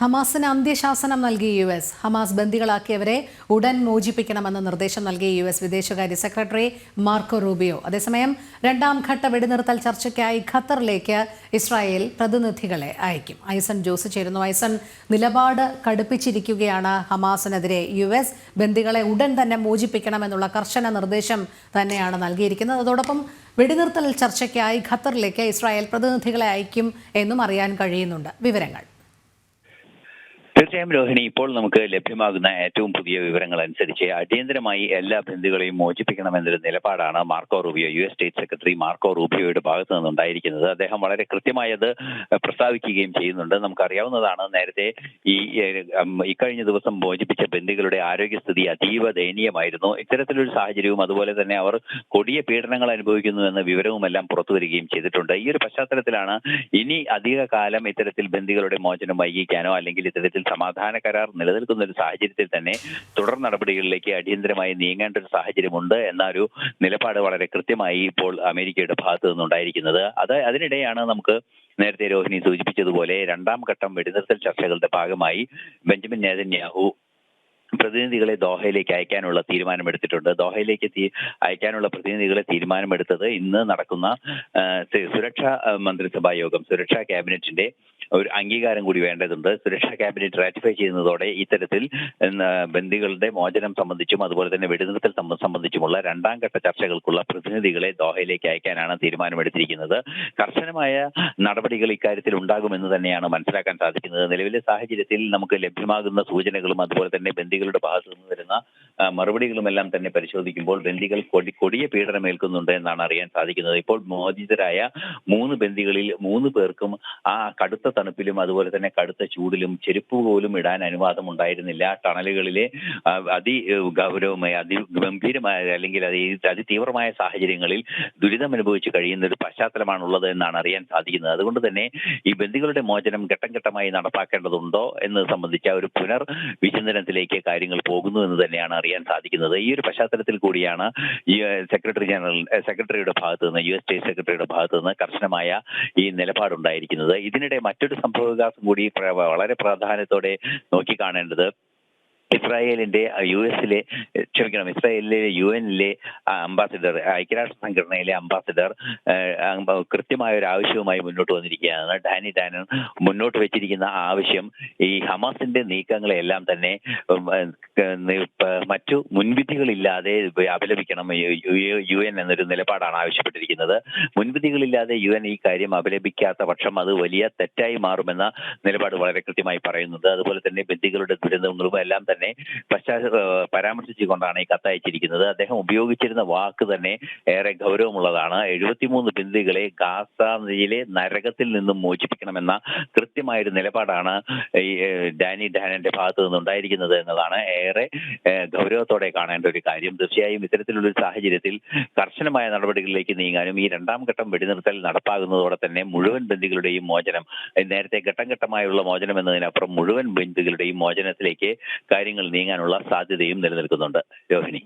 ഹമാസിന് അന്ത്യശാസനം നൽകി U S. Hamas ബന്ദികളാക്കിയവരെ ഉടൻ മോചിപ്പിക്കണമെന്ന് നിർദ്ദേശം നൽകിയ യു എസ് വിദേശകാര്യ സെക്രട്ടറി മാർക്കോ റൂബിയോ. അതേസമയം രണ്ടാം ഘട്ട വെടിനിർത്തൽ ചർച്ചയ്ക്കായി ഖത്തറിലേക്ക് ഇസ്രായേൽ പ്രതിനിധികളെ അയക്കും. ഐസൺ ജോസ് ചേരുന്നു. ഐസൺ നിലപാട് കടുപ്പിച്ചിരിക്കുകയാണ് ഹമാസിനെതിരെ. യു എസ് ബന്ദികളെ ഉടൻ തന്നെ മോചിപ്പിക്കണമെന്നുള്ള കർശന നിർദ്ദേശം തന്നെയാണ് നൽകിയിരിക്കുന്നത്. അതോടൊപ്പം വെടിനിർത്തൽ ചർച്ചയ്ക്കായി ഖത്തറിലേക്ക് ഇസ്രായേൽ പ്രതിനിധികളെ അയക്കും എന്നും അറിയാൻ കഴിയുന്നുണ്ട്. വിവരങ്ങൾ. തീർച്ചയായും രോഹിണി ഇപ്പോൾ നമുക്ക് ലഭ്യമാകുന്ന ഏറ്റവും പുതിയ വിവരങ്ങൾ അനുസരിച്ച് അടിയന്തരമായി എല്ലാ ബന്ധുക്കളെയും മോചിപ്പിക്കണമെന്നൊരു നിലപാടാണ് Marco Rubio U S state secretary Marco റൂബിയോയുടെ ഭാഗത്തു നിന്നുണ്ടായിരിക്കുന്നത്. അദ്ദേഹം വളരെ കൃത്യമായത് പ്രസ്താവിക്കുകയും ചെയ്യുന്നുണ്ട്. നമുക്കറിയാവുന്നതാണ് നേരത്തെ ഈ ഇക്കഴിഞ്ഞ ദിവസം മോചിപ്പിച്ച ബന്ധുക്കളുടെ ആരോഗ്യസ്ഥിതി അതീവ ദയനീയമായിരുന്നു. ഇത്തരത്തിലൊരു സാഹചര്യവും അതുപോലെ തന്നെ അവർ കൊടിയ പീഡനങ്ങൾ അനുഭവിക്കുന്നു എന്ന വിവരവുമെല്ലാം പുറത്തു വരികയും ചെയ്തിട്ടുണ്ട്. ഈ ഒരു പശ്ചാത്തലത്തിലാണ് ഇനി അധിക കാലം ഇത്തരത്തിൽ ബന്ധുക്കളുടെ മോചനം വൈകിക്കാനോ അല്ലെങ്കിൽ ഇത്തരത്തിൽ സമാധാന കരാർ നിലനിൽക്കുന്ന ഒരു സാഹചര്യത്തിൽ തന്നെ തുടർ നടപടികളിലേക്ക് അടിയന്തരമായി നീങ്ങേണ്ട ഒരു സാഹചര്യമുണ്ട് എന്ന ഒരു നിലപാട് വളരെ കൃത്യമായി ഇപ്പോൾ അമേരിക്കയുടെ ഭാഗത്തു നിന്നുണ്ടായിരിക്കുന്നത്. അത് അതിനിടെയാണ് നമുക്ക് നേരത്തെ രോഹിണി സൂചിപ്പിച്ചതുപോലെ രണ്ടാം ഘട്ടം വെടിനിർത്തൽ ചർച്ചകളുടെ ഭാഗമായി ബെഞ്ചമിൻ നേതന്യാഹു പ്രതിനിധികളെ ദോഹയിലേക്ക് അയക്കാനുള്ള തീരുമാനമെടുത്തിട്ടുണ്ട്. ദോഹയിലേക്ക് അയക്കാനുള്ള പ്രതിനിധികളെ തീരുമാനമെടുത്തത് ഇന്ന് നടക്കുന്ന സുരക്ഷാ മന്ത്രിസഭാ യോഗം സുരക്ഷാ ക്യാബിനറ്റിന്റെ ഒരു അംഗീകാരം കൂടി വേണ്ടതുണ്ട്. സുരക്ഷാ ക്യാബിനറ്റ് റാറ്റിഫൈ ചെയ്യുന്നതോടെ ഇത്തരത്തിൽ ബന്ദികളുടെ മോചനം സംബന്ധിച്ചും അതുപോലെ തന്നെ വെടിനിർത്തൽ സംബന്ധിച്ചുമുള്ള രണ്ടാം ഘട്ട ചർച്ചകൾക്കുള്ള പ്രതിനിധികളെ ദോഹയിലേക്ക് അയക്കാനാണ് തീരുമാനമെടുത്തിരിക്കുന്നത്. കർശനമായ നടപടികൾ ഇക്കാര്യത്തിൽ ഉണ്ടാകുമെന്ന് തന്നെയാണ് മനസ്സിലാക്കാൻ സാധിക്കുന്നത്. നിലവിലെ സാഹചര്യത്തിൽ നമുക്ക് ലഭ്യമാകുന്ന സൂചനകളും അതുപോലെ തന്നെ ബന്ദികളുടെ ഭാഗത്തു നിന്ന് വരുന്ന മറുപടികളുമെല്ലാം തന്നെ പരിശോധിക്കുമ്പോൾ ബന്ദികൾ കൊടി കൊടിയ പീഡനമേൽക്കുന്നുണ്ട് എന്നാണ് അറിയാൻ സാധിക്കുന്നത്. ഇപ്പോൾ മോചിതരായ മൂന്ന് ബന്ദികളിൽ മൂന്ന് പേർക്കും ആ കടുത്ത തണുപ്പിലും അതുപോലെ തന്നെ കടുത്ത ചൂടിലും ചെരുപ്പ് പോലും ഇടാൻ അനുവാദം ഉണ്ടായിരുന്നില്ല ടണലുകളിലെ അതി ഗൗരവമായ അതി ഗംഭീരമായ അല്ലെങ്കിൽ അതി അതിതീവ്രമായ സാഹചര്യങ്ങളിൽ ദുരിതം അനുഭവിച്ച് കഴിയുന്ന ഒരു പശ്ചാത്തലമാണുള്ളത് എന്നാണ് അറിയാൻ സാധിക്കുന്നത്. അതുകൊണ്ട് തന്നെ ഈ ബന്ദികളുടെ മോചനം ഘട്ടം ഘട്ടമായി നടപ്പാക്കേണ്ടതുണ്ടോ എന്നത് സംബന്ധിച്ച ഒരു പുനർ വിചിന്തനത്തിലേക്ക് കാര്യങ്ങൾ പോകുന്നു എന്ന് തന്നെയാണ് അറിയാൻ സാധിക്കുന്നത്. ഈ ഒരു പശ്ചാത്തലത്തിൽ കൂടിയാണ് ഈ സെക്രട്ടറി ജനറൽ സെക്രട്ടറിയുടെ ഭാഗത്ത് നിന്ന് യു എസ് സ്റ്റേറ്റ് സെക്രട്ടറിയുടെ ഭാഗത്ത് നിന്ന് കർശനമായ ഈ നിലപാടുണ്ടായിരിക്കുന്നത്. ഇതിനിടെ മറ്റൊരു സംഭവവികാസം കൂടി വളരെ പ്രാധാന്യത്തോടെ നോക്കിക്കാണേണ്ടത് ഇസ്രായേലിന്റെ യു എസിലെ ക്ഷമിക്കണം ഇസ്രായേലിലെ യു എനിലെ അംബാസിഡർ ഐക്യരാഷ്ട്ര സംഘടനയിലെ അംബാസിഡർ കൃത്യമായ ഒരു ആവശ്യവുമായി മുന്നോട്ട് വന്നിരിക്കുകയാണ്. ഡാനി ഡാനൻ മുന്നോട്ട് വെച്ചിരിക്കുന്ന ആവശ്യം ഈ ഹമാസിന്റെ നീക്കങ്ങളെല്ലാം തന്നെ മറ്റു മുൻവിധികളില്ലാതെ അപലപിക്കണം. യു എൻ എന്നൊരു നിലപാടാണ് ആവശ്യപ്പെട്ടിരിക്കുന്നത്. മുൻവിധികളില്ലാതെ യു എൻ ഈ കാര്യം അപലപിക്കാത്ത പക്ഷം അത് വലിയ തെറ്റായി മാറുമെന്ന നിലപാട് വളരെ കൃത്യമായി പറയുന്നുണ്ട്. അതുപോലെ തന്നെ ബന്ദികളുടെ ദുരന്തങ്ങളും എല്ലാം തന്നെ പശ്ചാ ഏഹ് പരാമർശിച്ചുകൊണ്ടാണ് ഈ കത്തയച്ചിരിക്കുന്നത് അദ്ദേഹം ഉപയോഗിച്ചിരുന്ന വാക്ക് തന്നെ ഏറെ ഗൗരവമുള്ളതാണ്. എഴുപത്തിമൂന്ന് ബന്ദികളെ നദിയിലെ നരകത്തിൽ നിന്നും മോചിപ്പിക്കണമെന്ന കൃത്യമായൊരു നിലപാടാണ് ഈ ഡാനി ഡാനന്റെ ഭാഗത്ത് നിന്നുണ്ടായിരിക്കുന്നത് എന്നതാണ് ഏറെ ഗൗരവത്തോടെ കാണേണ്ട ഒരു കാര്യം. തീർച്ചയായും ഇത്തരത്തിലുള്ള സാഹചര്യത്തിൽ കർശനമായ നടപടികളിലേക്ക് നീങ്ങാനും ഈ രണ്ടാം ഘട്ടം വെടിനിർത്തൽ നടപ്പാകുന്നതോടെ തന്നെ മുഴുവൻ ബന്ദികളുടെയും മോചനം നേരത്തെ ഘട്ടം ഘട്ടമായുള്ള മോചനം എന്നതിനപ്പുറം മുഴുവൻ ബന്ദികളുടെയും മോചനത്തിലേക്ക് കാര്യങ്ങൾ നീങ്ങാനുള്ള സാധ്യതയും നിലനിൽക്കുന്നുണ്ട് രോഹിണി.